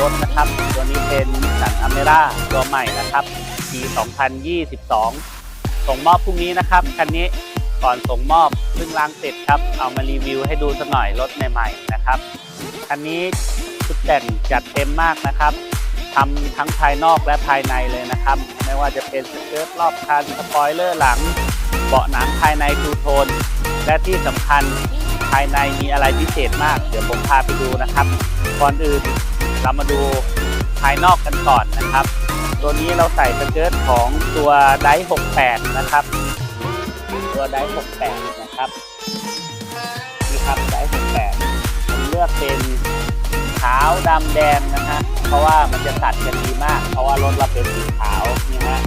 รถนะครับ ตัวนี้เป็นสันอเมร่าตัวใหม่นะครับ ปี 2022 ส่งมอบพรุ่งนี้นะครับ คันนี้ก่อนส่งมอบเพิ่งล้างเสร็จครับ เอามารีวิวให้ดูสักหน่อยรถใหม่ๆนะครับ คันนี้ชุดแต่งจัดเต็มมากนะครับทำทั้งภายนอกและภายในเลยนะครับ ไม่ว่าจะเป็นสเกิร์ตรอบคันสปอยเลอร์หลัง เบาะหนังภายในทูโทน และที่สำคัญภายในมีอะไรพิเศษมาก เดี๋ยวผมพาไปดูนะครับ ก่อนอื่น เรามาดูภายนอกกันก่อนนะครับ ตัวนี้เราใส่สเกิร์ตของตัวได68 นะครับ ตัวได68 นะครับนี่ครับได68ผมเลือกเป็นขาวดำแดงนะฮะเพราะว่ามันจะตัดกันดีมาก เพราะว่ารถเราเป็นสีขาวนี่ฮะ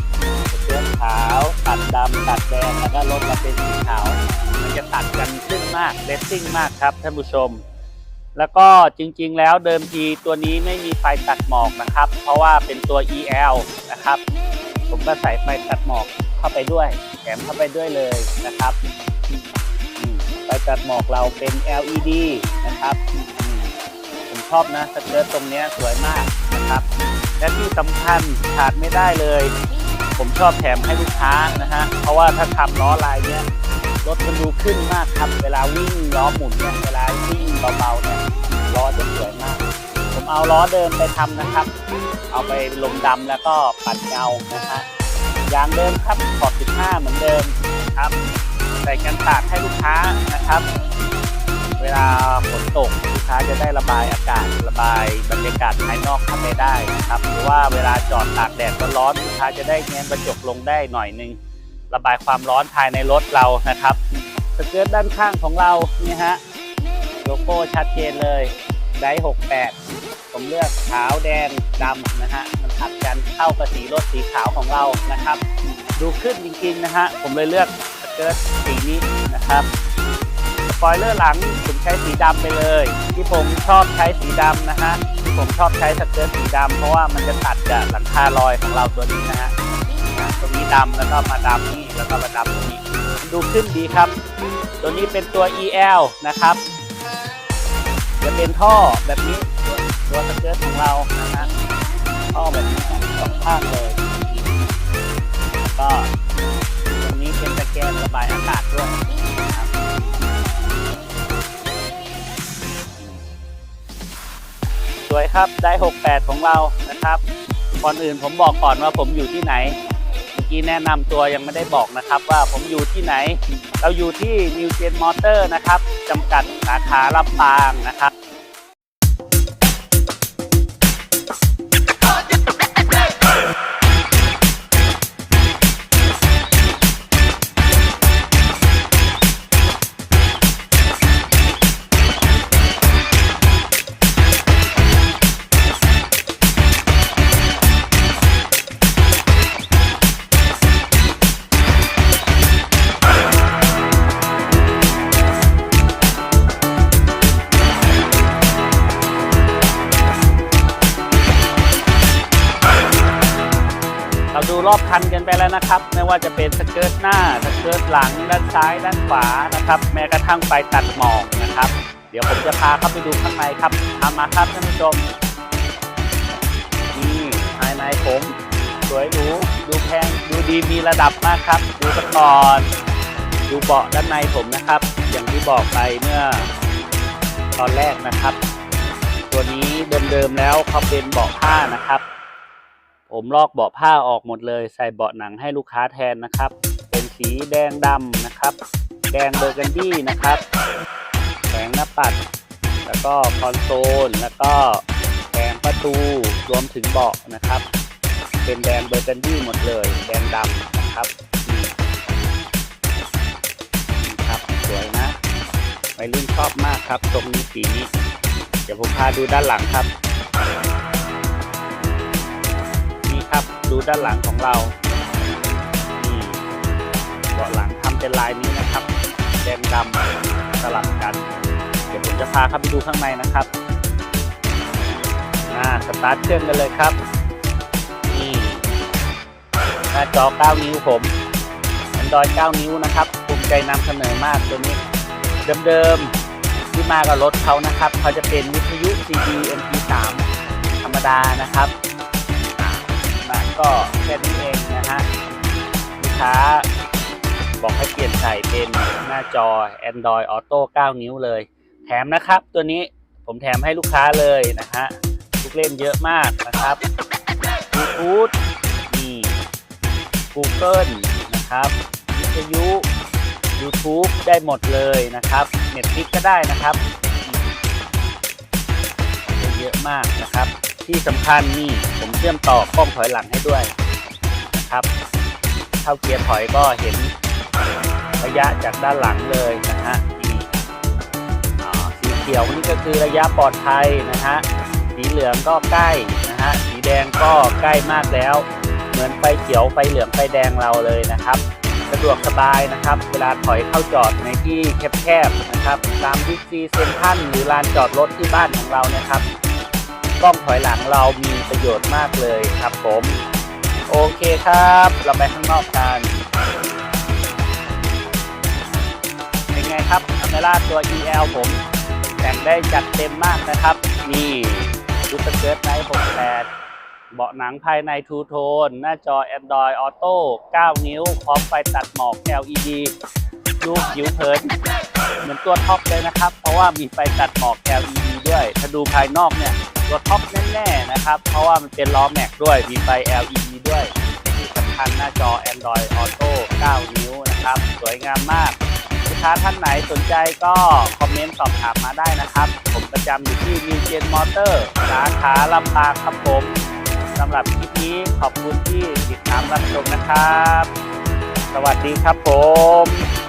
สเกิร์ตขาวตัดดำตัดแดงแล้วก็รถเราเป็นสีขาว มันจะตัดกันขึ้นมากเลสซิ่งมากครับท่านผู้ชม แล้วก็จริงๆ แล้วเดิมทีตัวนี้ไม่มีไฟตัดหมอกนะครับ เพราะว่าเป็นตัว EL นะครับ ผมก็ใส่ไฟตัดหมอกเข้าไปด้วยแถมเข้าไปด้วยเลยนะครับไฟตัดหมอกเราเป็น LED นะครับผมชอบนะสเกิร์ตตรงนี้สวยมากนะครับ และที่สำคัญขาดไม่ได้เลย ผมชอบแถมให้ลูกค้านะฮะเพราะว่าถ้าทำล้อลายเนี้ย รถมันดูขึ้นมากครับ เวลาวิ่งล้อหมุนเนี่ยเวลาวิ่งเบาๆเนี่ยล้อจะสวยมาก ผมเอาล้อเดิมไปทำนะครับ เอาไปลมดำแล้วก็ปัดเงานะฮะยางเดิมครับขอบ15 เหมือนเดิมครับใส่กันสาดให้ลูกค้านะครับ เวลาฝนตกลูกค้าจะได้ระบายอากาศระบายบรรยากาศภายนอกเข้าไปได้นะครับ หรือว่าเวลาจอดตากแดดร้อนลูกค้าจะได้แง้มกระจกลงได้หน่อยนึง ระบายความร้อนภายในรถเรานะครับสเกิร์ตด้านข้างของเรานี่ฮะโลโก้ชัดเจนเลยได68 ผมเลือกขาวแดงดำนะฮะมันตัดกันเข้ากับสีรถสีขาวของเรานะครับ ดูขึ้นจริงๆนะฮะผมเลยเลือกสเกิร์ตสีนี้นะครับสปอยเลอร์หลังผมใช้สีดำไปเลย ที่ผมชอบใช้สีดำนะฮะที่ผมชอบใช้สเกิร์ตสีดำเพราะว่ามันจะตัดกับหลังคาลอยของเราตัวนี้นะฮะ ดำแล้วก็มาดำนี่แล้วก็มาดำตรงนี้มันดูขึ้นดีครับ ตัวนี้เป็นตัว EL นะครับจะเป็นท่อแบบนี้ตัวสเกิร์ตของเรานะฮะท่อแบบนี้สองข้างเลยก็ตรงนี้เป็นตะแกรงระบายอากาศด้วยนะครับสวยครับได้ 68 ของเรานะครับก่อนอื่นผมบอกก่อนว่าผมอยู่ที่ไหน กี้แนะนำตัวยังไม่ได้บอกนะครับ ว่าผมอยู่ที่ไหน เราอยู่ที่นิวเจนมอเตอร์นะครับจำกัดสาขาลำปางนะครับ รอบคันกันไปแล้วนะครับ ไม่ว่าจะเป็นสเกิร์ตหน้าสเกิร์ตหลัง ด้านซ้าย ด้านขวานะครับ แม้กระทั่งไฟตัดหมอกนะครับ เดี๋ยวผมจะพาเข้าไปดูข้างในครับตามมาครับท่านผู้ชมนี่ภายในผม สวยหรูดูแพงดูดีมีระดับมากครับ ดูสปอร์ตดูเบาะด้านในผมนะครับ อย่างที่บอกไปเมื่อตอนแรกนะครับ ตัวนี้เดิมๆแล้วเขาเป็นเบาะผ้านะครับ ผมลอกเบาะผ้าออกหมดเลย ใส่เบาะหนังให้ลูกค้าแทนนะครับ เป็นสีแดงดำนะครับ แดงเบอร์กันดี้นะครับแผงหน้าปัด แล้วก็คอนโซล แล้วก็แผงประตูรวมถึงเบาะนะครับ เป็นแดงเบอร์กันดี้หมดเลย แดงดำนะครับนี่ครับสวยนะวัยรุ่นชอบมากครับตรงนี้สีนี้ เดี๋ยวผมพาดูด้านหลังครับ ดูด้านหลังของเรานี่เบาะหลังทำเป็นลายนี้นะครับ แดงดำสลับกัน เดี๋ยวผมจะพาเข้าไปดูข้างในนะครับอ่าสตาร์ทเครื่องกันเลยครับนี่หน้าจอ 9 นิ้วผม Android 9 นิ้วนะครับภูมิใจนำเสนอมากตัวนี้ เดิมๆที่มากับรถเขานะครับ เขาจะเป็นวิทยุ CD MP3 ธรรมดานะครับ ก็แค่นี้เองนะฮะลูกค้าบอกให้เปลี่ยนใส่เป็นหน้าจอ Android Auto 9 นิ้วเลย แถมนะครับ ตัวนี้ผมแถมให้ลูกค้าเลยนะฮะลูกเล่นเยอะมากนะครับ Bluetooth นี่ Google นะครับวิทยุ YouTube ได้หมดเลยนะครับ Netflix ก็ได้นะครับ เยอะมากนะครับ ที่สำคัญนี่ผมเชื่อมต่อกล้องถอยหลังให้ด้วยนะครับเข้าเกียร์ถอยก็เห็นระยะจากด้านหลังเลยนะฮะนี่สีเขียวนี่ก็คือระยะปลอดภัยนะฮะสีเหลืองก็ใกล้นะฮะสีแดงก็ใกล้มากแล้ว เหมือนไฟเขียวไฟเหลืองไฟแดงเราเลยนะครับ สะดวกสบายนะครับ เวลาถอยเข้าจอดในที่แคบๆนะครับตามบิ๊กซีเซ็นทรัลหรือลานจอดรถที่บ้านของเราเนี่ยครับ กล้องถอยหลังเรามีประโยชน์มากเลยครับผม โอเคครับ เราไปข้างนอกกัน เป็นไงครับอเมร่าตัว EL ผม แต่งได้จัดเต็มมากนะครับ นี่ดูสเกิร์ตไนท์68เบาะหนังภายในทูโทน หน้าจอ Android Auto 9 นิ้ว พร้อมไฟตัดหมอก LED ดูผิวเผิน เหมือนตัวท็อปเลยนะครับ เพราะว่ามีไฟตัดหมอก LED ด้วย ถ้าดูภายนอกเนี่ย ตัวท็อปแน่ๆนะครับ เพราะว่ามันเป็นล้อแม็กด้วย มีไฟ LED ด้วยที่สำคัญหน้าจอ Android Auto 9 นิ้วนะครับ สวยงามมาก ลูกค้าท่านไหนสนใจก็คอมเมนต์สอบถามมาได้นะครับ ผมประจำอยู่ที่ New Gen Motor สาขาลำปางครับผมสำหรับคลิปนี้ขอบคุณที่ติดตามรับชมนะครับ สวัสดีครับผม